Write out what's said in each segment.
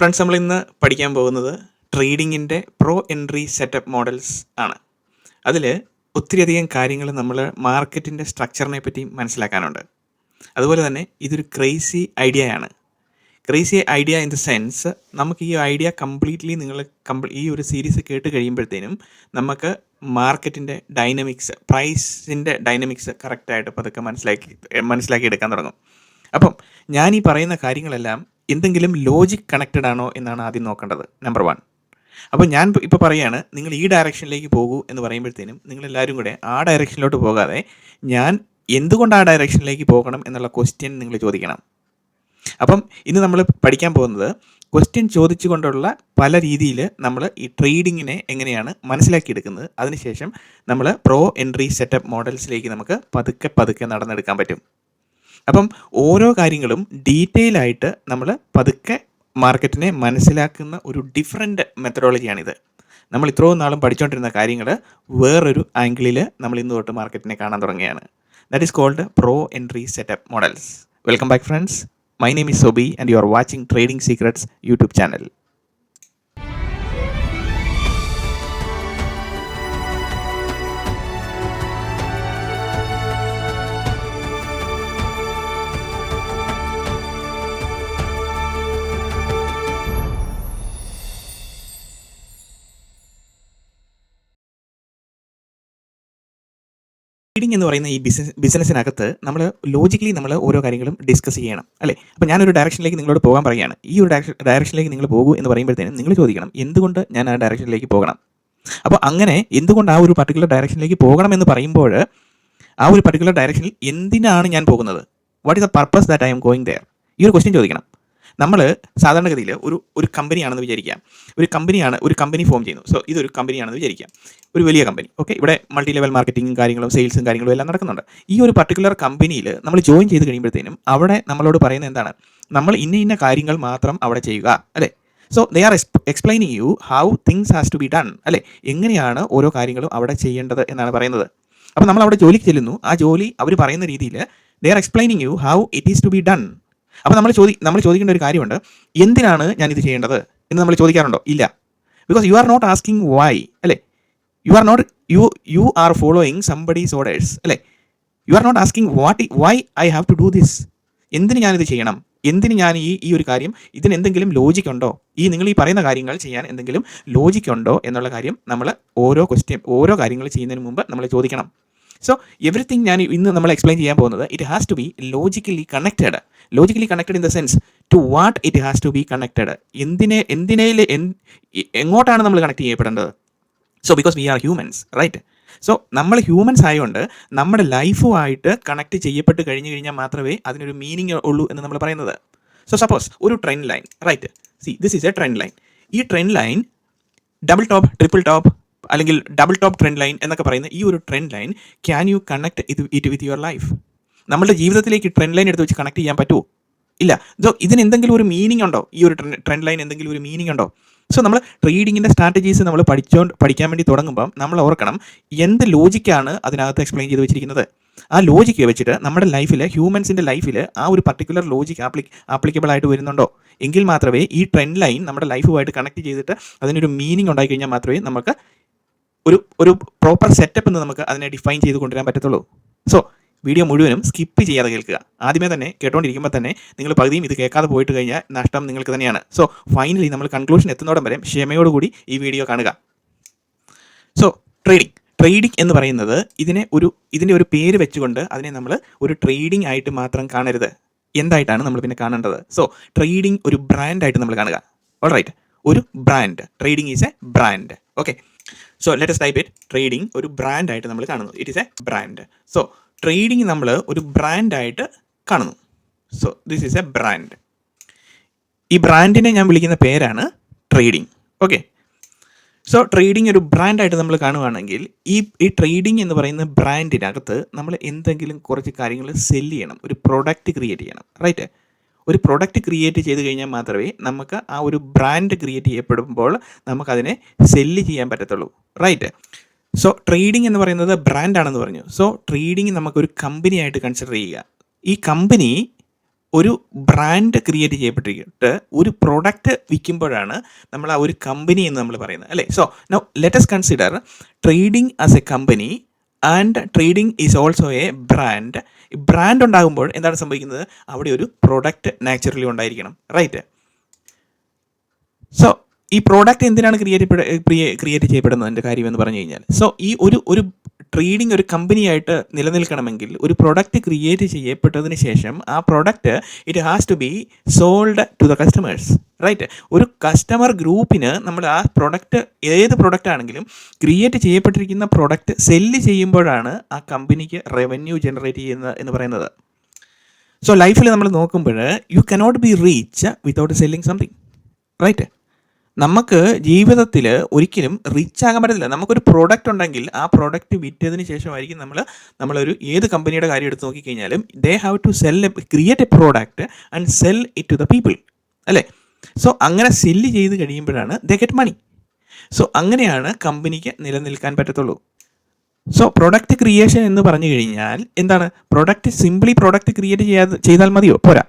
Friends നമ്മൾ ഇന്ന് പഠിക്കാൻ പോകുന്നത് ട്രേഡിങ്ങിന്റെ പ്രോ എൻട്രി സെറ്റപ്പ് മോഡൽസ് ആണ്. അതിൽ ഒത്തിരിയധികം കാര്യങ്ങൾ നമ്മൾ മാർക്കറ്റിന്റെ സ്ട്രക്ചറിനെ പറ്റി മനസ്സിലാക്കാനുണ്ട്. അതുപോലെ തന്നെ ഇതൊരു crazy ഐഡിയയാണ് crazy idea in the sense നമുക്ക് ഈ ഐഡിയ കംപ്ലീറ്റ്ലി നിങ്ങൾ ഈ ഒരു സീരീസ് കേട്ട് കഴിയുമ്പോഴത്തേനും നമുക്ക് മാർക്കറ്റിന്റെ ഡൈനമിക്സ് പ്രൈസിന്റെ ഡൈനമിക്സ് കറക്റ്റായിട്ട് പതുക്കെ മനസ്സിലാക്കി മനസ്സിലാക്കി എടുക്കാൻ തുടങ്ങും. അപ്പം ഞാൻ ഈ പറയുന്ന കാര്യങ്ങളെല്ലാം എന്തെങ്കിലും ലോജിക് കണക്റ്റഡ് ആണോ എന്നാണ് ആദ്യം നോക്കേണ്ടത് നമ്പർ വൺ അപ്പോൾ ഞാൻ ഇപ്പോൾ പറയുകയാണ് നിങ്ങൾ ഈ ഡയറക്ഷനിലേക്ക് പോകൂ എന്ന് പറയുമ്പോഴത്തേനും നിങ്ങളെല്ലാവരും കൂടെ ആ ഡയറക്ഷനിലോട്ട് പോകാതെ ഞാൻ എന്തുകൊണ്ട് ആ ഡയറക്ഷനിലേക്ക് പോകണം എന്നുള്ള ക്വസ്റ്റ്യൻ നിങ്ങൾ ചോദിക്കണം. അപ്പം ഇന്ന് നമ്മൾ പഠിക്കാൻ പോകുന്നത് ക്വസ്റ്റ്യൻ ചോദിച്ചുകൊണ്ടുള്ള പല രീതിയിൽ നമ്മൾ ഈ ട്രേഡിങ്ങിനെ എങ്ങനെയാണ് മനസ്സിലാക്കിയെടുക്കുന്നത് അതിനുശേഷം നമ്മൾ പ്രോ എൻട്രി സെറ്റപ്പ് മോഡൽസിലേക്ക് നമുക്ക് പതുക്കെ പതുക്കെ നടന്നെടുക്കാൻ പറ്റും. അപ്പം ഓരോ കാര്യങ്ങളും ഡീറ്റെയിൽ ആയിട്ട് നമ്മൾ പതുക്കെ മാർക്കറ്റിനെ മനസ്സിലാക്കുന്ന ഒരു ഡിഫറെന്റ് മെത്തഡോളജിയാണിത് നമ്മൾ ഇത്രയും നാളും പഠിച്ചുകൊണ്ടിരുന്ന കാര്യങ്ങൾ വേറൊരു ആംഗിളിൽ നമ്മൾ ഇന്ന് തൊട്ട് മാർക്കറ്റിനെ കാണാൻ തുടങ്ങിയാണ് that is called pro entry setup models welcome back friends my name is Sobi and you are watching trading secrets YouTube channel trading എന്ന് പറയുന്ന ഈ ബിസിനസ് ബിസിനസ്സിനകത്ത് നമ്മൾ ലോജിക്കലി നമ്മൾ ഓരോ കാര്യങ്ങളും ഡിസ്കസ് ചെയ്യണം അല്ലേ? അപ്പോൾ ഞാനൊരു ഡയറക്ഷനിലേക്ക് നിങ്ങളോട് പോകാൻ പറയുകയാണ്. ഈ ഒരു ഡയറക്ഷനിലേക്ക് നിങ്ങൾ പോകൂ എന്ന് പറയുമ്പോഴത്തേനും നിങ്ങൾ ചോദിക്കണം എന്തുകൊണ്ട് ഞാൻ ആ ഡയറക്ഷനിലേക്ക് പോകണം? അപ്പോൾ അങ്ങനെ എന്തുകൊണ്ട് ആ ഒരു പർട്ടിക്കുലർ ഡയറക്ഷനിലേക്ക് പോകണം എന്ന് പറയുമ്പോൾ ആ ഒരു പർട്ടിക്കുലർ ഡയറക്ഷനിൽ എന്തിനാണ് ഞാൻ പോകുന്നത്? What is the purpose that I am going there ഈ ഒരു ക്വസ്റ്റ്യൻ ചോദിക്കണം. നമ്മൾ സാധാരണഗതിയിൽ ഒരു ഒരു കമ്പനിയാണെന്ന് വിചാരിക്കാം. ഒരു കമ്പനിയാണ് ഒരു കമ്പനി ഫോം ചെയ്യുന്നു. സോ ഇതൊരു കമ്പനിയാണെന്ന് വിചാരിക്കാം. ഒരു വലിയ കമ്പനി. ഓക്കെ ഇവിടെ മൾട്ടി ലെവൽ മാർക്കറ്റിംഗും കാര്യങ്ങളും സെയിൽസും കാര്യങ്ങളും എല്ലാം നടക്കുന്നുണ്ട്. ഈ ഒരു പർട്ടിക്കുലർ കമ്പനിയിൽ നമ്മൾ ജോയിൻ ചെയ്ത് കഴിയുമ്പോഴത്തേനും അവിടെ നമ്മളോട് പറയുന്നത് എന്താണ്? നമ്മൾ ഇന്ന ഇന്ന കാര്യങ്ങൾ മാത്രം അവിടെ ചെയ്യുക. അല്ലേ? So they are explaining you how things has to be done അല്ലേ? എങ്ങനെയാണ് ഓരോ കാര്യങ്ങളും അവിടെ ചെയ്യേണ്ടത് എന്നാണ് പറയുന്നത്. അപ്പോൾ നമ്മൾ അവിടെ ജോലിക്ക് ചെല്ലുന്നു. ആ ജോലി അവർ പറയുന്ന രീതിയിൽ they are explaining you how it is to be done അപ്പോൾ നമ്മൾ ചോദി നമ്മൾ ചോദിക്കേണ്ട ഒരു കാര്യമുണ്ട്. എന്തിനാണ് ഞാൻ ഇത് ചെയ്യേണ്ടത് എന്ന് നമ്മൾ ചോദിക്കാറുണ്ടോ? ഇല്ല. Because you are not asking why അല്ലേ? You are not you you are following somebody's orders അല്ലേ? You are not asking what why I have to do this എന്തിന് ഞാനിത് ചെയ്യണം? എന്തിന് ഞാൻ ഈ ഈ ഒരു കാര്യം ഇതിന് എന്തെങ്കിലും ലോജിക് ഉണ്ടോ? ഈ നിങ്ങൾ ഈ പറയുന്ന കാര്യങ്ങൾ ചെയ്യാൻ എന്തെങ്കിലും ലോജിക് ഉണ്ടോ എന്നുള്ള കാര്യം നമ്മൾ ഓരോ ക്വസ്റ്റ്യൻ ഓരോ കാര്യങ്ങൾ ചെയ്യുന്നതിന് മുമ്പ് നമ്മൾ ചോദിക്കണം. സോ എവറിത്തിങ് ഞാൻ ഇന്ന് നമ്മൾ എക്സ്പ്ലെയിൻ ചെയ്യാൻ പോകുന്നത് it has to be logically connected logically connected in the sense to what it has to be connected എന്തിനെ എന്തിനേൽ എങ്ങോട്ടാണ് നമ്മൾ connect ചെയ്യപ്പെടേണ്ടത്? So because we are humans right so നമ്മൾ ഹ്യൂമൻസ് ആയതുകൊണ്ട് നമ്മുടെ ലൈഫുമായിട്ട് കണക്ട് ചെയ്യപ്പെട്ട് കഴിഞ്ഞ് കഴിഞ്ഞാൽ മാത്രമേ അതിനൊരു മീനിങ് ഉള്ളൂ എന്ന് നമ്മൾ പറയുന്നത്. സോ സപ്പോസ് ഒരു trend line right see this is a trend line ഈ trend line double top triple top അല്ലെങ്കിൽ ഡബിൾ ടോപ്പ് ട്രെൻഡ് ലൈൻ എന്നൊക്കെ പറയുന്ന ഈ ഒരു trend line can you connect ഇത് ഇറ്റ് വിത്ത് യുവർ ലൈഫ് നമ്മുടെ ജീവിതത്തിലേക്ക് ട്രെൻഡ് ലൈൻ എടുത്ത് വെച്ച് കണക്ട് ചെയ്യാൻ പറ്റുമോ ഇല്ല. സോ ഇതിന് എന്തെങ്കിലും ഒരു മീനിങ് ഉണ്ടോ? ഈ ഒരു ട്രെൻഡ് ലൈൻ എന്തെങ്കിലും ഒരു മീനിങ് ഉണ്ടോ? സോ നമ്മൾ ട്രേഡിങ്ങിന്റെ സ്ട്രാറ്റജീസ് നമ്മൾ പഠിച്ചോ പഠിക്കാൻ വേണ്ടി തുടങ്ങുമ്പം നമ്മൾ ഓർക്കണം എന്ത് ലോജിക്കാണ് അതിനകത്ത് എക്സ്പ്ലെയിൻ ചെയ്ത് വെച്ചിരിക്കുന്നത്. ആ ലോജിക്ക് വെച്ചിട്ട് നമ്മുടെ ലൈഫിൽ ഹ്യൂമൻസിന്റെ ലൈഫിൽ ആ ഒരു പർട്ടിക്കുലർ ലോജിക്ക് ആപ്ലി ആപ്ലിക്കബിൾ ആയിട്ട് വരുന്നുണ്ടോ? എങ്കിൽ മാത്രമേ ഈ ട്രെൻഡ് ലൈൻ നമ്മുടെ ലൈഫുമായിട്ട് കണക്ട് ചെയ്തിട്ട് അതിനൊരു മീനിങ് ഉണ്ടായി കഴിഞ്ഞാൽ മാത്രമേ നമുക്ക് ഒരു ഒരു പ്രോപ്പർ സെറ്റപ്പ് എന്ന് നമുക്ക് അതിനെ ഡിഫൈൻ ചെയ്ത് കൊണ്ടുവരാൻ പറ്റത്തുള്ളൂ. സോ വീഡിയോ മുഴുവനും സ്കിപ്പ് ചെയ്യാതെ കേൾക്കുക. ആദ്യമേ തന്നെ കേട്ടോണ്ടിരിക്കുമ്പോൾ തന്നെ നിങ്ങൾ പകുതിയും ഇത് കേൾക്കാതെ പോയിട്ട് കഴിഞ്ഞാൽ നഷ്ടം നിങ്ങൾക്ക് തന്നെയാണ്. സോ ഫൈനലി നമ്മൾ കൺക്ലൂഷൻ എത്തുന്നോടം വരെ ക്ഷമയോടുകൂടി ഈ വീഡിയോ കാണുക. സോ ട്രേഡിംഗ് ട്രേഡിംഗ് എന്ന് പറയുന്നത് ഇതിനെ ഒരു ഇതിന്റെ ഒരു പേര് വെച്ചുകൊണ്ട് അതിനെ നമ്മൾ ഒരു ട്രേഡിംഗ് ആയിട്ട് മാത്രം കാണരുത്. എന്തായിട്ടാണ് നമ്മൾ പിന്നെ കാണേണ്ടത്? സോ ട്രേഡിംഗ് ഒരു ബ്രാൻഡായിട്ട് നമ്മൾ കാണുക. ഓൾ റൈറ്റ് ഒരു brand trading is a brand okay so let's type it trading ഒരു ബ്രാൻഡായിട്ട് നമ്മൾ കാണുന്നു. It is a brand so trading നമ്മൾ ഒരു ബ്രാൻഡായിട്ട് കാണുന്നു. So this is a brand ഈ ബ്രാൻഡിനെ ഞാൻ വിളിക്കുന്ന പേരാണ് ട്രേഡിംഗ് ഓക്കെ സോ ട്രേഡിംഗ് ഒരു ബ്രാൻഡായിട്ട് നമ്മൾ കാണുകയാണെങ്കിൽ ഈ ഈ ട്രേഡിംഗ് എന്ന് പറയുന്ന ബ്രാൻഡിനകത്ത് നമ്മൾ എന്തെങ്കിലും കുറച്ച് കാര്യങ്ങൾ സെൽ ചെയ്യണം. ഒരു പ്രോഡക്റ്റ് ക്രിയേറ്റ് ചെയ്യണം. റൈറ്റ് ഒരു പ്രൊഡക്റ്റ് ക്രിയേറ്റ് ചെയ്ത് കഴിഞ്ഞാൽ മാത്രമേ നമുക്ക് ആ ഒരു ബ്രാൻഡ് ക്രിയേറ്റ് ചെയ്യപ്പെടുമ്പോൾ നമുക്കതിനെ സെല്ല് ചെയ്യാൻ പറ്റത്തുള്ളൂ. റൈറ്റ് സോ ട്രേഡിംഗ് എന്ന് പറയുന്നത് ബ്രാൻഡാണെന്ന് പറഞ്ഞു. സോ ട്രേഡിംഗ് നമുക്കൊരു കമ്പനിയായിട്ട് കൺസിഡർ ചെയ്യുക. ഈ കമ്പനി ഒരു ബ്രാൻഡ് ക്രിയേറ്റ് ചെയ്യപ്പെട്ടിട്ട് ഒരു പ്രൊഡക്റ്റ് വിൽക്കുമ്പോഴാണ് നമ്മൾ ആ ഒരു കമ്പനി എന്ന് നമ്മൾ പറയുന്നത്. അല്ലേ? So no let's consider trading as a company and trading is also a brand brand ഉണ്ടാകുമ്പോൾ എന്താണ് സംഭവിക്കുന്നത്? അവിടെ ഒരു പ്രൊഡക്റ്റ് നാച്ചുറലി ഉണ്ടായിരിക്കണം. റൈറ്റ് സോ ഈ പ്രോഡക്റ്റ് എന്തിനാണ് ക്രിയേറ്റ് ക്രിയേറ്റ് ചെയ്യപ്പെടുന്നതിന്റെ കാര്യം എന്ന് പറഞ്ഞു കഴിഞ്ഞാൽ. സോ ഈ ഒരു ഒരു ട്രേഡിംഗ് ഒരു കമ്പനിയായിട്ട് നിലനിൽക്കണമെങ്കിൽ ഒരു പ്രൊഡക്റ്റ് ക്രിയേറ്റ് ചെയ്യപ്പെട്ടതിന് ശേഷം ആ product it has to be sold to the customers right ഒരു കസ്റ്റമർ ഗ്രൂപ്പിന് നമ്മൾ ആ പ്രൊഡക്റ്റ് ഏത് പ്രൊഡക്റ്റ് ആണെങ്കിലും ക്രിയേറ്റ് ചെയ്യപ്പെട്ടിരിക്കുന്ന പ്രൊഡക്റ്റ് സെല്ല് ചെയ്യുമ്പോഴാണ് ആ കമ്പനിക്ക് റവന്യൂ ജനറേറ്റ് ചെയ്യുന്നത് എന്ന് പറയുന്നത്. സോ ലൈഫിൽ നമ്മൾ നോക്കുമ്പോൾ you cannot be reach without selling something right നമുക്ക് ജീവിതത്തിൽ ഒരിക്കലും റിച്ച് ആകാൻ പറ്റത്തില്ല. നമുക്കൊരു പ്രോഡക്റ്റ് ഉണ്ടെങ്കിൽ ആ പ്രോഡക്റ്റ് വിറ്റതിന് ശേഷമായിരിക്കും നമ്മൾ നമ്മളൊരു ഏത് കമ്പനിയുടെ കാര്യം എടുത്ത് നോക്കിക്കഴിഞ്ഞാലും they have to sell a create a product and sell it to the people അല്ലേ? സോ അങ്ങനെ സെല്ല് ചെയ്ത് കഴിയുമ്പോഴാണ് ദേ ഗെറ്റ് മണി സോ അങ്ങനെയാണ് കമ്പനിക്ക് നിലനിൽക്കാൻ പറ്റത്തുള്ളൂ. സോ പ്രൊഡക്റ്റ് ക്രിയേഷൻ എന്ന് പറഞ്ഞു കഴിഞ്ഞാൽ എന്താണ്? പ്രൊഡക്റ്റ് സിംപ്ലി പ്രൊഡക്റ്റ് ക്രിയേറ്റ് ചെയ്യാതെ ചെയ്താൽ മതിയോ? പോരാ.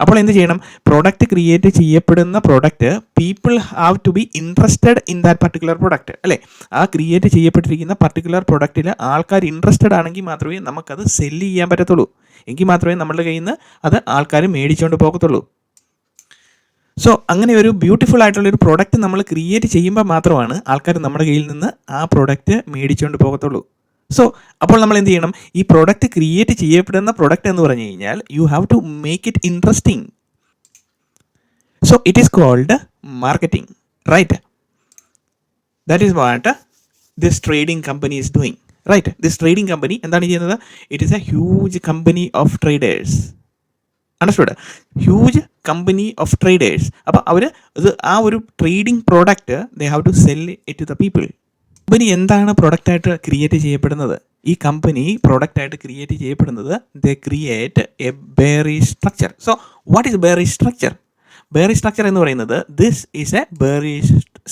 അപ്പോൾ എന്ത് ചെയ്യണം? പ്രോഡക്റ്റ് ക്രിയേറ്റ് ചെയ്യപ്പെടുന്ന product people have to be interested in that particular product അല്ലേ? ആ ക്രിയേറ്റ് ചെയ്യപ്പെട്ടിരിക്കുന്ന പർട്ടിക്കുലർ പ്രൊഡക്റ്റിൽ ആൾക്കാർ ഇൻട്രസ്റ്റഡ് ആണെങ്കിൽ മാത്രമേ നമുക്കത് സെല്ല് ചെയ്യാൻ പറ്റത്തുള്ളൂ. എങ്കിൽ മാത്രമേ നമ്മളുടെ കയ്യിൽ നിന്ന് അത് ആൾക്കാർ മേടിച്ചുകൊണ്ട് പോകത്തുള്ളൂ. സോ അങ്ങനെ ഒരു ബ്യൂട്ടിഫുൾ ആയിട്ടുള്ള ഒരു പ്രോഡക്റ്റ് നമ്മൾ ക്രിയേറ്റ് ചെയ്യുമ്പോൾ മാത്രമാണ് ആൾക്കാർ നമ്മുടെ കയ്യിൽ നിന്ന് ആ പ്രോഡക്റ്റ് മേടിച്ചുകൊണ്ട് പോകത്തുള്ളൂ. സോ അപ്പോൾ നമ്മൾ എന്ത് ചെയ്യണം? ഈ പ്രോഡക്റ്റ് ക്രിയേറ്റ് ചെയ്യപ്പെടുന്ന പ്രോഡക്റ്റ് എന്ന് പറഞ്ഞു കഴിഞ്ഞാൽ you have to make it interesting so it is called marketing right that is what this trading company is doing right this trading company എന്താണ് ചെയ്യുന്നത്? It is a huge company of traders understood huge company of traders അപ്പോൾ അവർ ഇത് ആ ഒരു trading product they have to sell it to the people company എന്താണ് പ്രൊഡക്റ്റായിട്ട് create ചെയ്യപ്പെടുന്നത്? ഈ കമ്പനി പ്രൊഡക്റ്റായിട്ട് ക്രിയേറ്റ് ചെയ്യപ്പെടുന്നത് the create a bearish structure so what is bearish structure bearish structure എന്ന് പറയുന്നത് this is a bearish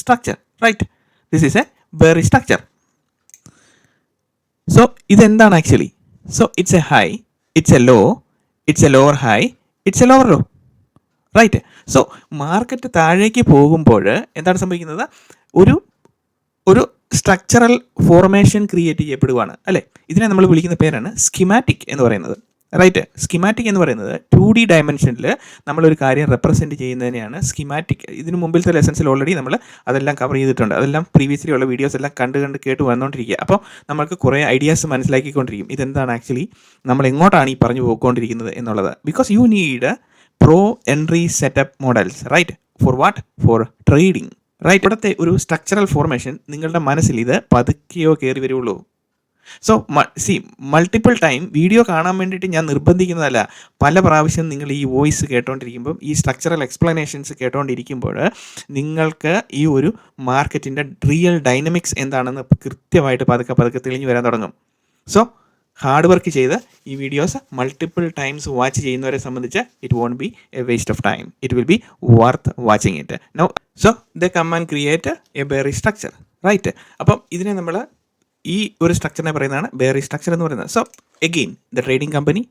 structure right this is a bearish structure so ഇതെന്താണ് actually so it's a high it's a low it's a lower high it's a lower low right so market താഴേക്ക് പോകുമ്പോൾ എന്താണ് സംഭവിക്കുന്നത്? ഒരു ഒരു structural formation create ചെയ്യപ്പെടുകയാണ് അല്ലേ? ഇതിനെ നമ്മൾ വിളിക്കുന്ന പേരാണ് സ്കിമാറ്റിക് എന്ന് പറയുന്നത്. റൈറ്റ് സ്കിമാറ്റിക് എന്ന് പറയുന്നത് ടു ഡി ഡയമെൻഷനിൽ നമ്മളൊരു കാര്യം റെപ്രസെന്റ് ചെയ്യുന്നതിനെയാണ് സ്കിമാറ്റിക് ഇതിന് മുമ്പിലത്തെ ലെസൻസിൽ ഓൾറെഡി നമ്മൾ അതെല്ലാം കവർ ചെയ്തിട്ടുണ്ട്. അതെല്ലാം പ്രീവിയസ്ലി ഉള്ള വീഡിയോസ് എല്ലാം കണ്ട് കണ്ട് കേട്ട് വന്നുകൊണ്ടിരിക്കുക അപ്പോൾ നമുക്ക് കുറേ ഐഡിയാസ് മനസ്സിലാക്കിക്കൊണ്ടിരിക്കും. ഇതെന്താണ് ആക്ച്വലി നമ്മൾ എങ്ങോട്ടാണ് ഈ പറഞ്ഞു പോയിക്കൊണ്ടിരിക്കുന്നത് എന്നുള്ളത്. Because you need pro entry setup models right for what for trading right ഇവിടുത്തെ ഒരു സ്ട്രക്ചറൽ ഫോർമേഷൻ നിങ്ങളുടെ മനസ്സിൽ ഇത് പതുക്കെയോ കയറി വരുള്ളൂ. So see multiple time video കാണാൻ വേണ്ടിയിട്ട് ഞാൻ നിർബന്ധിക്കുന്നതല്ല. പല പ്രാവശ്യം നിങ്ങൾ ഈ വോയിസ് കേട്ടോണ്ടിരിക്കുമ്പോൾ ഈ സ്ട്രക്ചറൽ എക്സ്പ്ലനേഷൻസ് കേട്ടോണ്ടിരിക്കുമ്പോൾ നിങ്ങൾക്ക് ഈ ഒരു മാർക്കറ്റിന്റെ റിയൽ ഡൈനമിക്സ് എന്താണെന്ന് കൃത്യമായിട്ട് പതുക്കെ പതുക്കെ തെളിഞ്ഞു വരാൻ തുടങ്ങും. സോ ഹാർഡ് വർക്ക് ചെയ്ത് ഈ വീഡിയോസ് മൾട്ടിപ്പിൾ ടൈംസ് വാച്ച് ചെയ്യുന്നവരെ സംബന്ധിച്ച് it won't be a waste of time it will be worth watching it no so the come and create a bearish structure right അപ്പം ഇതിനെ നമ്മൾ ഈ ഒരു സ്ട്രക്ചറിനെ പറയുന്നതാണ് ബെറി സ്ട്രക്ചർ എന്ന് പറയുന്നത്. So again the trading company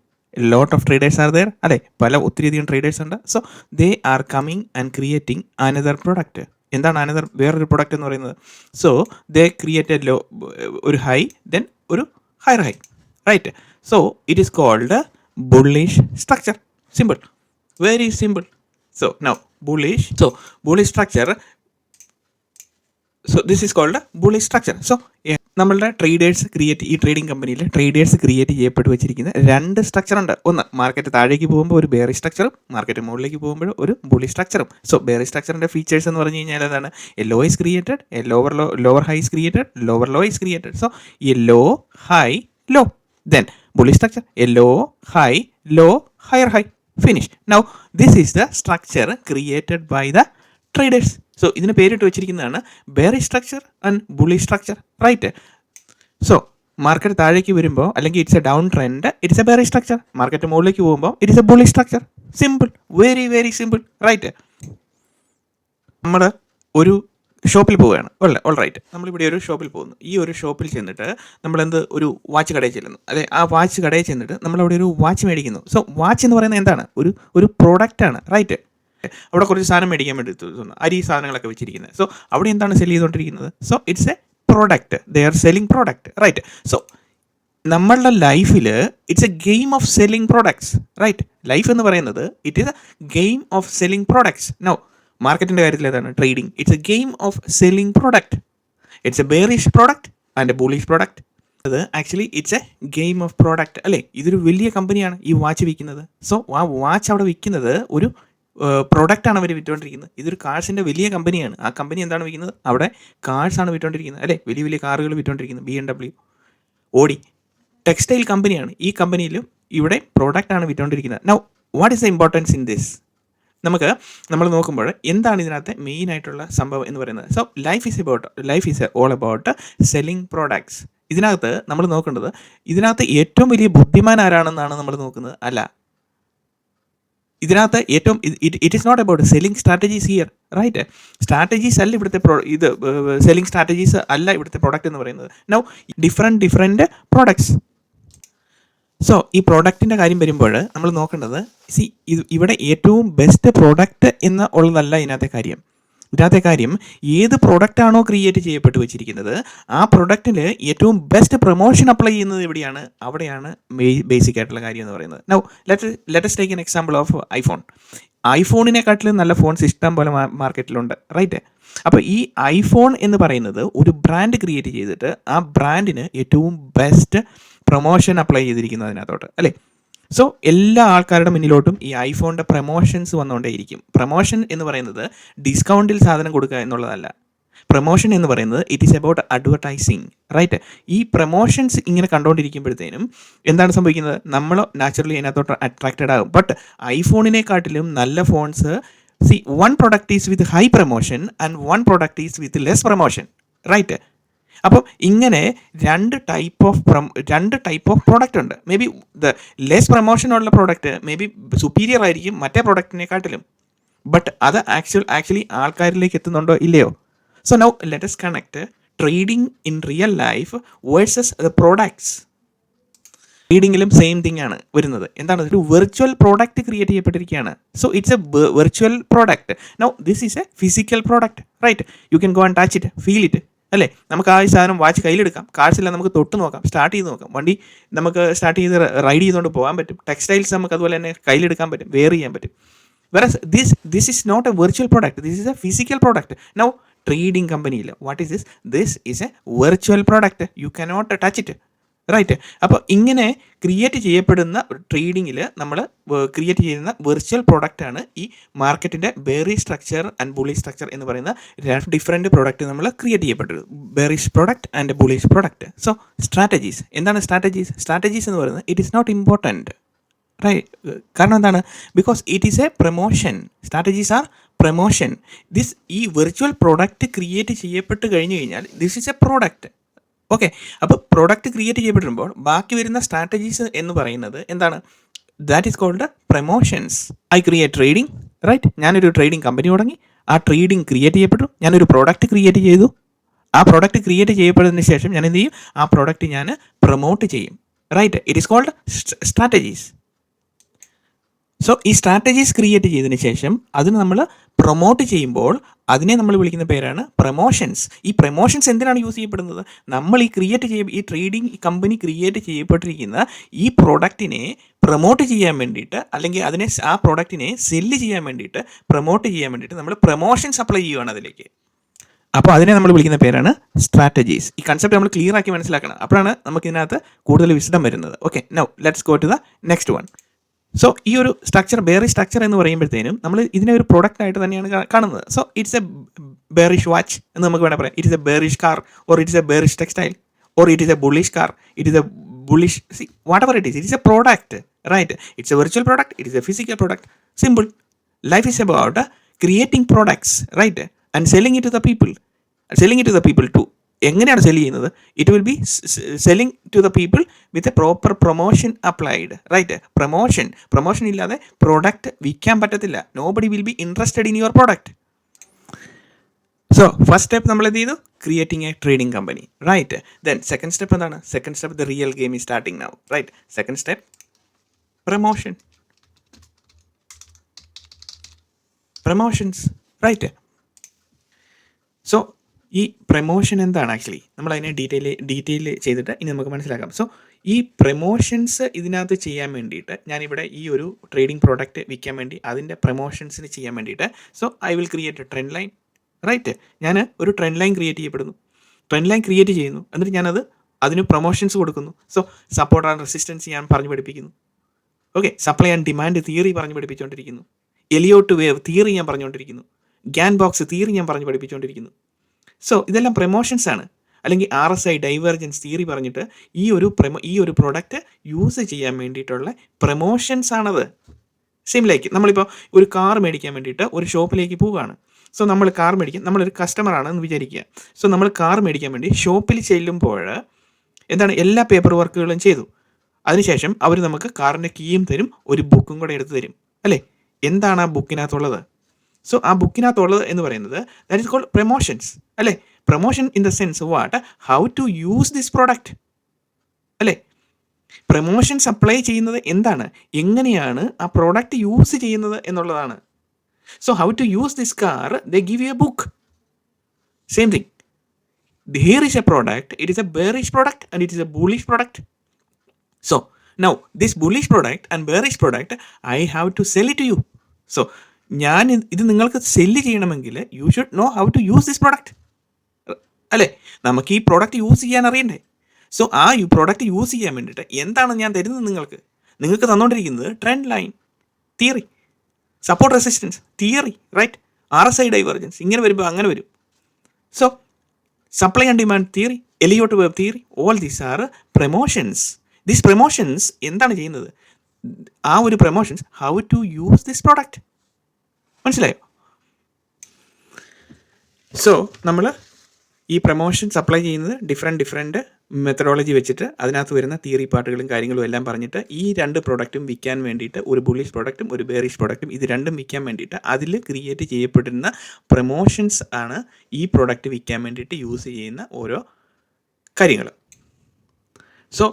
lot of traders are there അതെ പല ഒത്തിരിയധികം ട്രേഡേഴ്സ് ഉണ്ട്. So they are coming and creating another product എന്താണ് അനദർ വേറൊരു പ്രൊഡക്റ്റ് എന്ന് പറയുന്നത്? സോ ദേ ക്രിയേറ്റ് ലോ ഒരു ഹൈ ദെൻ ഒരു higher high right. So it is called a bullish structure. Simple. Very simple. So now bullish. So bullish structure. So this is called bullish structure so നമ്മളുടെ traders create ഈ trading കമ്പനിയിൽ traders create ചെയ്യപ്പെട്ട് വെച്ചിരിക്കുന്ന രണ്ട് structure ഉണ്ട്. ഒന്ന് market താഴേക്ക് പോകുമ്പോൾ ഒരു ബേറി സ്ട്രക്ചറും മാർക്കറ്റ് മുകളിലേക്ക് പോകുമ്പോൾ ഒരു ബുളി സ്ട്രക്ചറും സോ ബേറി സ്ട്രക്ചറിന്റെ ഫീച്ചേഴ്സ് എന്ന് പറഞ്ഞു കഴിഞ്ഞാൽ എന്താണ്? A low is created a lower low lower high created lower low is created so a low high low Then bullish structure, a low, high, low, higher high. Finish. Now, this is the structure created by the traders. So ഇതിന് പേരിട്ട് വെച്ചിരിക്കുന്നതാണ് bearish structure and bullish structure right so market താഴേക്ക് വരുമ്പോൾ അല്ലെങ്കിൽ it's a down trend it's a bearish structure market മുകളിലേക്ക് പോകുമ്പോൾ it's a bullish structure simple very very simple right നമ്മൾ ഒരു ഷോപ്പിൽ പോവുകയാണ്. ഓൾ ഓൾ റൈറ്റ് നമ്മളിവിടെ ഒരു ഷോപ്പിൽ പോകുന്നു. ഈ ഒരു ഷോപ്പിൽ ചെന്നിട്ട് നമ്മളെന്ത് ഒരു വാച്ച് കടയിൽ ചെല്ലുന്നു. അതെ ആ വാച്ച് കടയിൽ ചെന്നിട്ട് നമ്മളവിടെ ഒരു വാച്ച് മേടിക്കുന്നു. സോ വാച്ച് എന്ന് പറയുന്നത് എന്താണ്? ഒരു ഒരു പ്രോഡക്റ്റാണ് റൈറ്റ് അവിടെ കുറച്ച് സാധനം മേടിക്കാൻ വേണ്ടി തോന്നുന്നു അരി സാധനങ്ങളൊക്കെ വെച്ചിരിക്കുന്നത്. സോ അവിടെ എന്താണ് സെൽ ചെയ്തുകൊണ്ടിരിക്കുന്നത്? So it's a product they are selling product right so നമ്മളുടെ ലൈഫിൽ it's a game of selling products right life എന്ന് പറയുന്നത് it is a game of selling products no മാർക്കറ്റിന്റെ കാര്യത്തിൽ ഏതാണ്? Trading it's a game of selling product it's a bearish product and a bullish product അത് actually it's a game of product അല്ലേ? ഇതൊരു വലിയ കമ്പനിയാണ് ഈ വാച്ച് വിൽക്കുന്നത്. സോ ആ വാച്ച് അവിടെ വിൽക്കുന്നത് ഒരു പ്രൊഡക്റ്റാണ് അവർ വിറ്റുകൊണ്ടിരിക്കുന്നത്. ഇതൊരു കാഴ്സിന്റെ വലിയ കമ്പനിയാണ് ആ കമ്പനി എന്താണ് വിൽക്കുന്നത്? അവിടെ കാഴ്സ് ആണ് വിറ്റുകൊണ്ടിരിക്കുന്നത്. അല്ലേ? വലിയ വലിയ കാറുകൾ വിറ്റുകൊണ്ടിരിക്കുന്നത് B M W Audi textile കമ്പനിയാണ് ഈ കമ്പനിയിലും ഇവിടെ പ്രോഡക്റ്റ് ആണ് വിറ്റുകൊണ്ടിരിക്കുന്നത്. Now what is the importance in this നമുക്ക് നമ്മൾ നോക്കുമ്പോൾ എന്താണ് ഇതിനകത്ത് മെയിൻ ആയിട്ടുള്ള സംഭവം എന്ന് പറയുന്നത്? So life is about life is all about selling products ഇതിനകത്ത് നമ്മൾ നോക്കേണ്ടത് ഇതിനകത്ത് ഏറ്റവും വലിയ ബുദ്ധിമാൻ ആരാണെന്നാണ് നമ്മൾ നോക്കുന്നത്? അല്ല. ഇതിനകത്ത് ഏറ്റവും it is not about selling strategies here right strategies അല്ല ഇവിടുത്തെ പ്രോ ഇത് സെല്ലിംഗ് സ്ട്രാറ്റജീസ് അല്ല ഇവിടുത്തെ പ്രോഡക്റ്റ് എന്ന് പറയുന്നത്. Now different different products so ഈ പ്രോഡക്റ്റിന്റെ കാര്യം വരുമ്പോൾ നമ്മൾ നോക്കേണ്ടത് സി ഇത് ഇവിടെ ഏറ്റവും ബെസ്റ്റ് പ്രോഡക്റ്റ് എന്ന് ഉള്ളതല്ല ഇതിനകത്തെ കാര്യം. ഇതിനകത്തെ കാര്യം ഏത് പ്രോഡക്റ്റാണോ ക്രിയേറ്റ് ചെയ്യപ്പെട്ട് വെച്ചിരിക്കുന്നത് ആ പ്രൊഡക്റ്റിൽ ഏറ്റവും ബെസ്റ്റ് പ്രൊമോഷൻ അപ്ലൈ ചെയ്യുന്നത് എവിടെയാണ്? അവിടെയാണ് ബേസിക് ആയിട്ടുള്ള കാര്യം എന്ന് പറയുന്നത്. Now let let's take an example of iPhone ഐഫോണിനെക്കാട്ടിലും നല്ല ഫോൺ സിസ്റ്റം പോലെ മാർക്കറ്റിലുണ്ട് റൈറ്റ് അപ്പോൾ ഈ ഐഫോൺ എന്ന് പറയുന്നത് ഒരു ബ്രാൻഡ് ക്രിയേറ്റ് ചെയ്തിട്ട് ആ ബ്രാൻഡിന് ഏറ്റവും ബെസ്റ്റ് പ്രൊമോഷൻ അപ്ലൈ ചെയ്തിരിക്കുന്നത് അതിനകത്തോട്ട് അല്ലേ? സോ എല്ലാ ആൾക്കാരുടെ മുന്നിലോട്ടും ഈ ഐഫോണിന്റെ പ്രൊമോഷൻസ് വന്നുകൊണ്ടേയിരിക്കും പ്രൊമോഷൻ എന്ന് പറയുന്നത് ഡിസ്കൗണ്ടിൽ സാധനം കൊടുക്കുക എന്നുള്ളതല്ല. പ്രൊമോഷൻ എന്ന് പറയുന്നത് it is about advertising right ഈ പ്രൊമോഷൻസ് ഇങ്ങനെ കണ്ടുകൊണ്ടിരിക്കുമ്പോഴത്തേനും എന്താണ് സംഭവിക്കുന്നത്? നമ്മൾ നാച്ചുറലി അതിനകത്തോട്ട് അട്രാക്റ്റഡ് ആകും. ബട്ട് ഐഫോണിനെക്കാട്ടിലും നല്ല phones see one product is with high promotion and one product is with less promotion right അപ്പം ഇങ്ങനെ രണ്ട് ടൈപ്പ് ഓഫ് രണ്ട് ടൈപ്പ് ഓഫ് പ്രോഡക്റ്റ് ഉണ്ട്. മേ ബി ദ ലെസ് പ്രൊമോഷനുള്ള പ്രോഡക്റ്റ് മേ ബി സുപ്പീരിയർ ആയിരിക്കും മറ്റേ പ്രോഡക്റ്റിനെക്കാട്ടിലും ബട്ട് അത് ആക്ച്വൽ ആക്ച്വലി ആൾക്കാരിലേക്ക് എത്തുന്നുണ്ടോ ഇല്ലയോ? So now let's connect trading in real life versus the products ട്രേഡിങ്ങിലും same thing ആണ് വരുന്നത്. എന്താണ്? ഒരു virtual product create ചെയ്യപ്പെട്ടിരിക്കുകയാണ്. So it's a virtual product now this is a physical product right you can go and touch it feel it അല്ലേ? നമുക്ക് ആ സാധനം watch കയ്യിലെടുക്കാം. കാഴ്ചയില്ല നമുക്ക് തൊട്ട് നോക്കാം. സ്റ്റാർട്ട് ചെയ്ത് നോക്കാം. വണ്ടി നമുക്ക് സ്റ്റാർട്ട് ചെയ്ത് റൈഡ് ചെയ്തുകൊണ്ട് പോകാൻ പറ്റും. ടെക്സ്റ്റൈൽസ് നമുക്ക് അതുപോലെ തന്നെ കയ്യിലെടുക്കാൻ പറ്റും. വെയർ ചെയ്യാൻ പറ്റും. വേറെ this this is not a virtual product this is a physical product now trading കമ്പനിയിൽ what is this this is a virtual product you cannot touch it right അപ്പോൾ ഇങ്ങനെ ക്രിയേറ്റ് ചെയ്യപ്പെടുന്ന ട്രേഡിങ്ങിൽ നമ്മൾ ക്രിയേറ്റ് ചെയ്യുന്ന വെർച്വൽ പ്രൊഡക്റ്റാണ് ഈ മാർക്കറ്റിന്റെ bearish structure and bullish structure എന്ന് പറയുന്ന രണ്ട് ഡിഫറെന്റ് പ്രോഡക്റ്റ് നമ്മൾ ക്രിയേറ്റ് ചെയ്യപ്പെട്ടത്. Bearish product and bullish product so strategies എന്താണ് സ്ട്രാറ്റജീസ് സ്ട്രാറ്റജീസ് എന്ന് പറയുന്നത് it is not important right കാരണം എന്താണ്? Because it is a promotion strategies are promotion this ഈ വെർച്വൽ പ്രോഡക്റ്റ് ക്രിയേറ്റ് ചെയ്യപ്പെട്ട് കഴിഞ്ഞു കഴിഞ്ഞാൽ this is a product okay അപ്പോൾ പ്രൊഡക്റ്റ് ക്രിയേറ്റ് ചെയ്യപ്പെട്ടിരുമ്പോൾ ബാക്കി വരുന്ന സ്ട്രാറ്റജീസ് എന്ന് പറയുന്നത് എന്താണ്? That is called promotions I create trading right ഞാനൊരു ട്രേഡിംഗ് കമ്പനി തുടങ്ങി. ആ ട്രേഡിംഗ് ക്രിയേറ്റ് ചെയ്യപ്പെട്ടു. ഞാനൊരു പ്രോഡക്റ്റ് ക്രിയേറ്റ് ചെയ്തു. ആ പ്രോഡക്റ്റ് ക്രിയേറ്റ് ചെയ്യപ്പെട്ടതിന് ശേഷം ഞാൻ എന്ത് ചെയ്യും? ആ പ്രോഡക്റ്റ് ഞാൻ പ്രൊമോട്ട് ചെയ്യും. Right it is called strategies so ഈ സ്ട്രാറ്റജീസ് ക്രിയേറ്റ് ചെയ്തതിന് ശേഷം അതിന് നമ്മൾ പ്രൊമോട്ട് ചെയ്യുമ്പോൾ അതിനെ നമ്മൾ വിളിക്കുന്ന പേരാണ് പ്രൊമോഷൻസ് ഈ പ്രൊമോഷൻസ് എന്തിനാണ് യൂസ് ചെയ്യപ്പെടുന്നത്? നമ്മൾ ഈ ക്രിയേറ്റ് ചെയ്യ ഈ ട്രേഡിംഗ് കമ്പനി ക്രിയേറ്റ് ചെയ്യപ്പെട്ടിരിക്കുന്ന ഈ പ്രോഡക്റ്റിനെ പ്രൊമോട്ട് ചെയ്യാൻ വേണ്ടിയിട്ട് അല്ലെങ്കിൽ അതിനെ ആ പ്രോഡക്റ്റിനെ സെല്ല് ചെയ്യാൻ വേണ്ടിയിട്ട് പ്രൊമോട്ട് ചെയ്യാൻ വേണ്ടിയിട്ട് നമ്മൾ പ്രൊമോഷൻസ് അപ്ലൈ ചെയ്യുകയാണ് അതിലേക്ക്. അപ്പോൾ അതിനെ നമ്മൾ വിളിക്കുന്ന പേരാണ് സ്ട്രാറ്റജീസ് ഈ കൺസെപ്റ്റ് നമ്മൾ ക്ലിയർ ആക്കി മനസ്സിലാക്കണം. അപ്പോഴാണ് നമുക്ക് ഇതിനകത്ത് കൂടുതൽ വിശദം വരുന്നത്. Okay now let's go to the next one so ഈ ഒരു സ്ട്രക്ചർ ബേറി സ്ട്രക്ചർ എന്ന് പറയുമ്പോഴത്തേനും നമ്മൾ ഇതിനെ ഒരു പ്രൊഡക്റ്റ് ആയിട്ട് തന്നെയാണ് കാണുന്നത്. So it's a bearish watch എന്ന് നമുക്ക് വേണമെങ്കിൽ പറയാം. It's a bearish car or it's a bearish textile or it is a bullish car it is a bullish see whatever it is it is a product right it's a virtual product it is a physical product simple life is about creating products right and selling it to the people selling it to the people to എങ്ങനെയാണ് sell ചെയ്യുന്നത്? It will be selling to the people with a proper promotion applied right promotion promotion ഇല്ലാതെ product വിൽക്കാൻ പറ്റത്തില്ല. Nobody will be interested in your product so first step നമ്മൾ എന്ത് ചെയ്തു creating a trading company right then second step എന്താണ്? Second step the real game ഈ starting now right second step promotion promotions right so ഈ promotion എന്താണ് actually നമ്മൾ അതിനെ detail detail ചെയ്തിട്ട് ഇനി നമുക്ക് മനസ്സിലാക്കാം. സോ ഈ പ്രൊമോഷൻസ് ഇതിനകത്ത് ചെയ്യാൻ വേണ്ടിയിട്ട് ഞാനിവിടെ ഈ ഒരു ട്രേഡിംഗ് പ്രോഡക്റ്റ് വിൽക്കാൻ വേണ്ടി അതിന്റെ പ്രൊമോഷൻസിന് ചെയ്യാൻ വേണ്ടിയിട്ട് so I will create a trend line right ഞാൻ ഒരു ട്രെൻഡ് ലൈൻ ക്രിയേറ്റ് ചെയ്യപ്പെടുന്നു. ട്രെൻഡ് ലൈൻ ക്രിയേറ്റ് ചെയ്യുന്നു. എന്നിട്ട് ഞാനത് അതിന് പ്രൊമോഷൻസ് കൊടുക്കുന്നു. സോ സപ്പോർട്ട് ആൻഡ് റെസിസ്റ്റൻസ് ഞാൻ പറഞ്ഞു പഠിപ്പിക്കുന്നു. Okay supply and demand theory പറഞ്ഞു പഠിപ്പിച്ചുകൊണ്ടിരിക്കുന്നു എലിയോട്ട് വേവ് തിയറി ഞാൻ പറഞ്ഞുകൊണ്ടിരിക്കുന്നു ഗ്യാൻ ബോക്സ് തിയറി ഞാൻ പറഞ്ഞു പഠിപ്പിച്ചുകൊണ്ടിരിക്കുന്നു സോ ഇതെല്ലാം പ്രൊമോഷൻസ് ആണ്. അല്ലെങ്കിൽ R S I divergence theory പറഞ്ഞിട്ട് ഈ ഒരു പ്രൊമോ ഈ ഒരു പ്രൊഡക്റ്റ് യൂസ് ചെയ്യാൻ വേണ്ടിയിട്ടുള്ള പ്രൊമോഷൻസ് ആണത്. സെയിം ലൈക്ക് നമ്മളിപ്പോൾ ഒരു കാർ മേടിക്കാൻ വേണ്ടിയിട്ട് ഒരു ഷോപ്പിലേക്ക് പോവുകയാണ്. സോ നമ്മൾ കാർ മേടിക്കാൻ നമ്മളൊരു കസ്റ്റമറാണ് എന്ന് വിചാരിക്കുക. സോ നമ്മൾ കാർ മേടിക്കാൻ വേണ്ടി ഷോപ്പിൽ ചെല്ലുമ്പോൾ എന്താണ് എല്ലാ പേപ്പർ വർക്കുകളും ചെയ്തു. അതിനുശേഷം അവർ നമുക്ക് കാറിന്റെ കീയും തരും ഒരു ബുക്കും കൂടെ എടുത്ത് തരും. അല്ലേ? എന്താണ് ആ ബുക്കിനകത്തുള്ളത് സോ ആ ബുക്കിനകത്തുള്ളത് എന്ന് പറയുന്നത് ദാറ്റ് ഇസ് കോൾഡ് പ്രൊമോഷൻസ് അല്ലേ? Promotion in the sense what how to use this product അല്ലേ? പ്രൊമോഷൻ സപ്ലൈ ചെയ്യുന്നത് എന്താണ്? എങ്ങനെയാണ് ആ പ്രോഡക്റ്റ് യൂസ് ചെയ്യുന്നത് എന്നുള്ളതാണ്. So how to use this car the give you a book same thing here is a product it is a bearish product and it is a bullish product so now this bullish product and product i have to sell it to you. So ഞാൻ ഇത് നിങ്ങൾക്ക് sell ചെയ്യണമെങ്കിൽ you should know how to use this product അല്ലേ? നമുക്ക് ഈ product use ചെയ്യാൻ അറിയണ്ടേ? So ആ പ്രോഡക്റ്റ് യൂസ് ചെയ്യാൻ വേണ്ടിയിട്ട് എന്താണ് ഞാൻ തരുന്നത് നിങ്ങൾക്ക്? നിങ്ങൾക്ക് തന്നുകൊണ്ടിരിക്കുന്നത് trend line theory support resistance theory right R S I divergence ഇങ്ങനെ വരുമ്പോൾ അങ്ങനെ വരും. So supply and demand theory Elliott wave theory all these are promotions these promotions എന്താണ് ചെയ്യുന്നത്? ആ ഒരു promotions how to use this product മനസ്സിലായോ? So നമ്മൾ ഈ പ്രൊമോഷൻ സപ്ലൈ ചെയ്യുന്നത് ഡിഫറെന്റ് ഡിഫറെന്റ് മെത്തഡോളജി വെച്ചിട്ട് അതിനകത്ത് വരുന്ന തിയറി പാർട്ടുകളും കാര്യങ്ങളും എല്ലാം പറഞ്ഞിട്ട് ഈ രണ്ട് പ്രൊഡക്റ്റും വിൽക്കാൻ വേണ്ടിയിട്ട് ഒരു ബുള്ളിഷ് പ്രൊഡക്റ്റും ഒരു ബേറിഷ് പ്രൊഡക്റ്റും ഇത് രണ്ടും വിൽക്കാൻ വേണ്ടിയിട്ട് അതിൽ ക്രിയേറ്റ് ചെയ്യപ്പെടുന്ന പ്രൊമോഷൻസ് ആണ് ഈ പ്രൊഡക്റ്റ് വിൽക്കാൻ വേണ്ടിയിട്ട് യൂസ് ചെയ്യുന്ന ഓരോ കാര്യങ്ങൾ സോ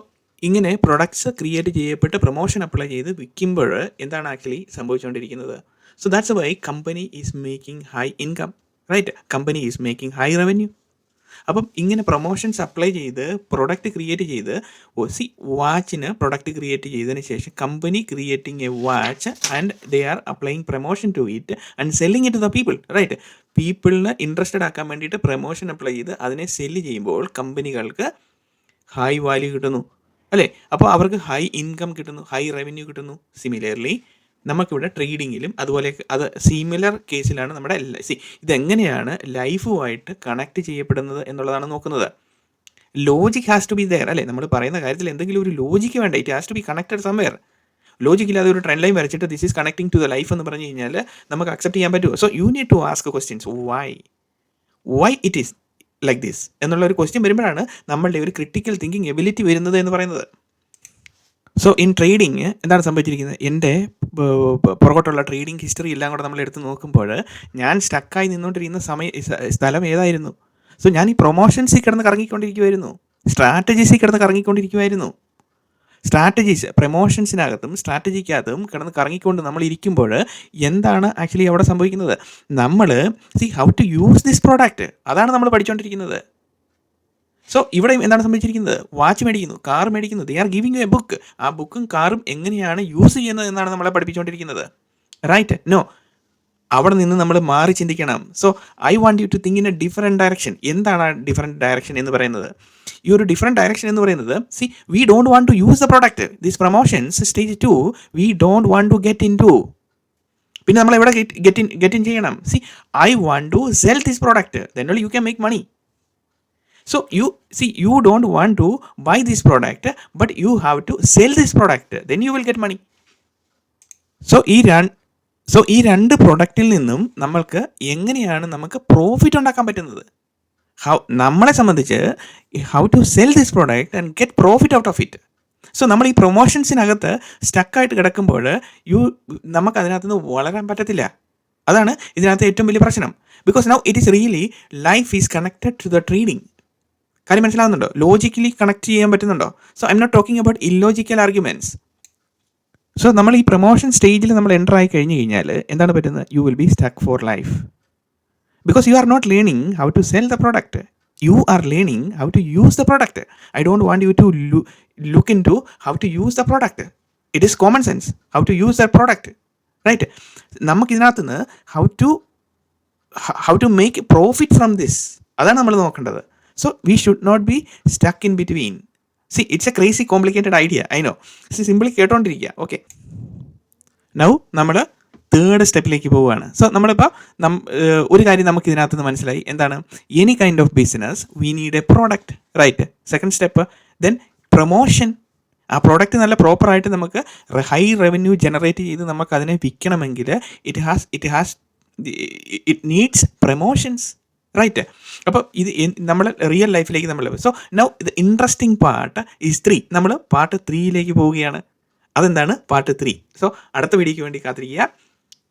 ഇങ്ങനെ പ്രൊഡക്ട്സ് ക്രിയേറ്റ് ചെയ്യപ്പെട്ട് പ്രൊമോഷൻ അപ്ലൈ ചെയ്ത് വിൽക്കുമ്പോൾ എന്താണ് ആക്ച്വലി സംഭവിച്ചുകൊണ്ടിരിക്കുന്നത് so that's why company is making high income right company is making high revenue അപ്പം ഇങ്ങനെ പ്രൊമോഷൻസ് അപ്ലൈ ചെയ്ത് പ്രൊഡക്റ്റ് ക്രിയേറ്റ് ചെയ്ത് സി വാച്ചിന് പ്രൊഡക്റ്റ് ക്രിയേറ്റ് ചെയ്തതിന് ശേഷം company creating a watch and they are applying promotion to it and selling it the people right പീപ്പിളിന് interested ആക്കാൻ വേണ്ടിയിട്ട് promotion apply ചെയ്ത് അതിനെ സെല്ല് ചെയ്യുമ്പോൾ കമ്പനികൾക്ക് ഹൈ വാല്യൂ കിട്ടുന്നു. അല്ലേ? അപ്പോൾ അവർക്ക് ഹൈ ഇൻകം കിട്ടുന്നു ഹൈ റവന്യൂ കിട്ടുന്നു. സിമിലർലി നമുക്കിവിടെ ട്രേഡിങ്ങിലും അതുപോലെ അത് സിമിലർ കേസിലാണ് നമ്മുടെ സി ഇതെങ്ങനെയാണ് ലൈഫുമായിട്ട് കണക്ട് ചെയ്യപ്പെടുന്നത് എന്നുള്ളതാണ് നോക്കുന്നത്. Logic has to be there അല്ലേ? നമ്മൾ പറയുന്ന കാര്യത്തിൽ എന്തെങ്കിലും ഒരു ലോജിക്ക് വേണ്ട? It has to be connected somewhere logic ഇല്ലാതെ ഒരു ട്രെൻഡ് ലൈൻ വരച്ചിട്ട് this is connecting to the life എന്ന് പറഞ്ഞു കഴിഞ്ഞാൽ നമുക്ക് അക്സെപ്റ്റ് ചെയ്യാൻ പറ്റുമോ? So you need to ask questions why why it is like this എന്നുള്ള ഒരു ക്വസ്റ്റ്യൻ വരുമ്പോഴാണ് നമ്മളുടെ ഒരു ക്രിട്ടിക്കൽ തിങ്കിങ് എബിലിറ്റി വരുന്നത് എന്ന് പറയുന്നത്. സോ ഇൻ ട്രേഡിങ് എന്താണ് സംഭവിച്ചിരിക്കുന്നത്? എന്റെ പുറകോട്ടുള്ള ട്രേഡിംഗ് ഹിസ്റ്ററി എല്ലാം കൂടെ നമ്മൾ എടുത്ത് നോക്കുമ്പോൾ ഞാൻ സ്റ്റക്കായി നിന്നുകൊണ്ടിരിക്കുന്ന സമയ സ്ഥലം ഏതായിരുന്നു? സോ ഞാൻ ഈ പ്രൊമോഷൻസിൽ കിടന്ന് കറങ്ങിക്കൊണ്ടിരിക്കുമായിരുന്നു സ്ട്രാറ്റജീസിൽ കിടന്ന് കറങ്ങിക്കൊണ്ടിരിക്കുമായിരുന്നു സ്ട്രാറ്റജീസ് പ്രൊമോഷൻസിനകത്തും സ്ട്രാറ്റജിക്കകത്തും കിടന്ന് കറങ്ങിക്കൊണ്ട് നമ്മൾ ഇരിക്കുമ്പോൾ എന്താണ് ആക്ച്വലി അവിടെ സംഭവിക്കുന്നത്? നമ്മൾ see how to use this product അതാണ് നമ്മൾ പഠിച്ചുകൊണ്ടിരിക്കുന്നത് സോ ഇവിടെ എന്താണ് സംഭവിച്ചിരിക്കുന്നത്? വാച്ച് മേടിക്കുന്നു car മേടിക്കുന്നു. They are giving you a book ആ ബുക്കും കാറും എങ്ങനെയാണ് യൂസ് ചെയ്യുന്നത് എന്നാണ് നമ്മളെ പഠിപ്പിച്ചുകൊണ്ടിരിക്കുന്നത്. റൈറ്റ് നോ അവിടെ നിന്ന് നമ്മൾ മാറി ചിന്തിക്കണം. So I want you to think in a different direction എന്താണ് ആ ഡിഫറെന്റ് ഡയറക്ഷൻ എന്ന് പറയുന്നത്? ഈ ഒരു ഡിഫറെന്റ് ഡയറക്ഷൻ എന്ന് പറയുന്നത് see we don't want to use the product this promotions stage to we don't want to get into പിന്നെ നമ്മൾ എവിടെ ഗെറ്റ് ഇൻ ഗെറ്റ് ഇൻ ചെയ്യണം? See I want to sell this product then all you can make money So you see, you don't want to buy this product, but you have to sell this product. Then you will get money. So ഈ so ഈ രണ്ട് പ്രൊഡക്റ്റിൽ നിന്നും നമ്മൾക്ക് എങ്ങനെയാണ് നമുക്ക് profit ഉണ്ടാക്കാൻ പറ്റുന്നത്? How നമ്മളെ സംബന്ധിച്ച് how to sell this product and get profit out of it so നമ്മൾ ഈ പ്രൊമോഷൻസിനകത്ത് സ്റ്റക്കായിട്ട് കിടക്കുമ്പോൾ യു നമുക്ക് അതിനകത്ത് നിന്ന് വളരാൻ പറ്റത്തില്ല. അതാണ് ഇതിനകത്ത് ഏറ്റവും വലിയ പ്രശ്നം. Because now it is really life is connected to the trading കാര്യം മനസ്സിലാകുന്നുണ്ടോ ലോജിക്കലി കണക്ട് ചെയ്യാൻ പറ്റുന്നുണ്ടോ? So I'm not talking about illogical arguments so നമ്മൾ ഈ പ്രൊമോഷൻ സ്റ്റേജിൽ നമ്മൾ എന്റർ ആയി കഴിഞ്ഞ് കഴിഞ്ഞാൽ എന്താണ് പറ്റുന്നത്? You will be stuck for life because you are not learning how to sell the product you are learning how to use the product I don't want you to look into how to use the product it is common sense how to use the product right നമുക്ക് ഇതിനകത്ത് നിന്ന് how to how to make profit from this അതാണ് നമ്മൾ നോക്കേണ്ടത്. We should not be stuck in between see it's a crazy complicated idea I know see simply കേട്ടോണ്ടിരിക്കുക okay now നമ്മൾ third സ്റ്റെപ്പിലേക്ക് പോവുകയാണ്. So നമ്മളിപ്പോൾ നം ഒരു കാര്യം നമുക്ക് ഇതിനകത്ത് നിന്ന് മനസ്സിലായി. എന്താണ്? Any kind of business we need a product right second step then promotion ആ പ്രോഡക്റ്റ് നല്ല പ്രോപ്പറായിട്ട് നമുക്ക് ഹൈ റവന്യൂ ജനറേറ്റ് ചെയ്ത് നമുക്ക് അതിനെ വിൽക്കണമെങ്കിൽ it has it has it needs promotions right അപ്പോൾ ഇത് നമ്മൾ റിയൽ ലൈഫിലേക്ക് നമ്മൾ സോ നൗ ഇത് ഇൻട്രസ്റ്റിംഗ് പാർട്ട് ഈസ് ത്രീ നമ്മൾ പാർട്ട് ത്രീയിലേക്ക് പോവുകയാണ്. അതെന്താണ്? പാർട്ട് ത്രീ സോ അടുത്ത വീഡിയോയ്ക്ക് വേണ്ടി കാത്തിരിക്കുക.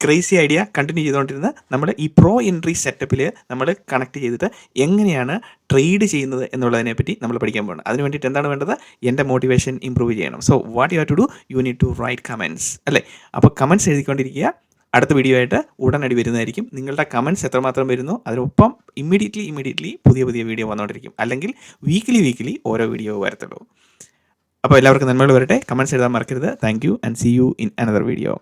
ക്രേസി ഐഡിയ കണ്ടിന്യൂ ചെയ്തുകൊണ്ടിരുന്ന നമ്മൾ ഈ പ്രോ എൻട്രി സെറ്റപ്പിൽ നമ്മൾ കണക്ട് ചെയ്തിട്ട് എങ്ങനെയാണ് ട്രേഡ് ചെയ്യുന്നത് എന്നുള്ളതിനെ പറ്റി നമ്മൾ പഠിക്കാൻ പോകണം അതിന് വേണ്ടിയിട്ട് എന്താണ് വേണ്ടത്? എന്റെ മോട്ടിവേഷൻ ഇമ്പ്രൂവ് ചെയ്യണം. So what you have to do you need to write comments അല്ലേ? അപ്പോൾ കമൻസ് എഴുതിക്കൊണ്ടിരിക്കുക. അടുത്ത വീഡിയോ ആയിട്ട് ഉടനടി വരുന്നതായിരിക്കും. നിങ്ങളുടെ കമൻസ് എത്രമാത്രം വരുന്നു അതിനൊപ്പം ഇമ്മീഡിയറ്റ്ലി ഇമ്മീഡിയറ്റ്ലി പുതിയ പുതിയ വീഡിയോ വന്നുകൊണ്ടിരിക്കും അല്ലെങ്കിൽ വീക്കിലി വീക്കിലി ഓരോ വീഡിയോ വരത്തുള്ളൂ. അപ്പോൾ എല്ലാവർക്കും നന്മകൾ വരട്ടെ. കമൻസ് എഴുതാൻ മറക്കരുത്. Thank you and see you in another video